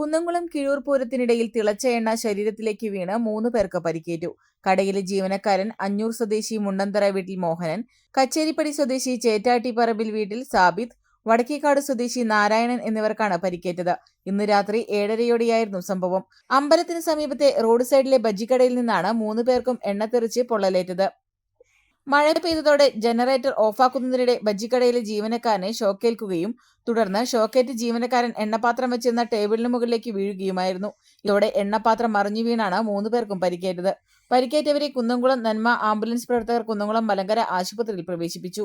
കുന്നംകുളം കിഴൂർ പൂരത്തിനിടയിൽ തിളച്ച എണ്ണ ശരീരത്തിലേക്ക് വീണ് മൂന്ന് പേർക്ക് പരിക്കേറ്റു. കടയിലെ ജീവനക്കാരൻ അഞ്ഞൂർ സ്വദേശി മുണ്ടന്തറ വീട്ടിൽ മോഹനൻ കച്ചേരിപ്പടി സ്വദേശി ചേറ്റാട്ടിപ്പറമ്പിൽ വീട്ടിൽ സാബിത്ത് വടക്കേക്കാട് സ്വദേശി നാരായണൻ എന്നിവർക്കാണ് പരിക്കേറ്റത്. ഇന്ന് രാത്രി ഏഴരയോടെയായിരുന്നു സംഭവം. അമ്പലത്തിന് സമീപത്തെ റോഡ് സൈഡിലെ ബജ്ജിക്കടയിൽ നിന്നാണ് മൂന്ന് പേർക്കും എണ്ണ തെറിച്ച് പൊള്ളലേറ്റത്. മഴ പെയ്തതോടെ ജനറേറ്റർ ഓഫാക്കുന്നതിനിടെ ബജ്ജിക്കടയിലെ ജീവനക്കാരനെ ഷോക്കേൽക്കുകയും തുടർന്ന് ഷോക്കേറ്റ് ജീവനക്കാരൻ എണ്ണപാത്രം വെച്ചിരുന്ന ടേബിളിന് മുകളിലേക്ക് വീഴുകയുമായിരുന്നു. ഇതോടെ എണ്ണപാത്രം മറിഞ്ഞു വീണാണ് മൂന്ന് പേർക്കും പരിക്കേറ്റത്. പരിക്കേറ്റവരെ കുന്നംകുളം നന്മ ആംബുലൻസ് പ്രവർത്തകർ കുന്നംകുളം മലങ്കര ആശുപത്രിയിൽ പ്രവേശിപ്പിച്ചു.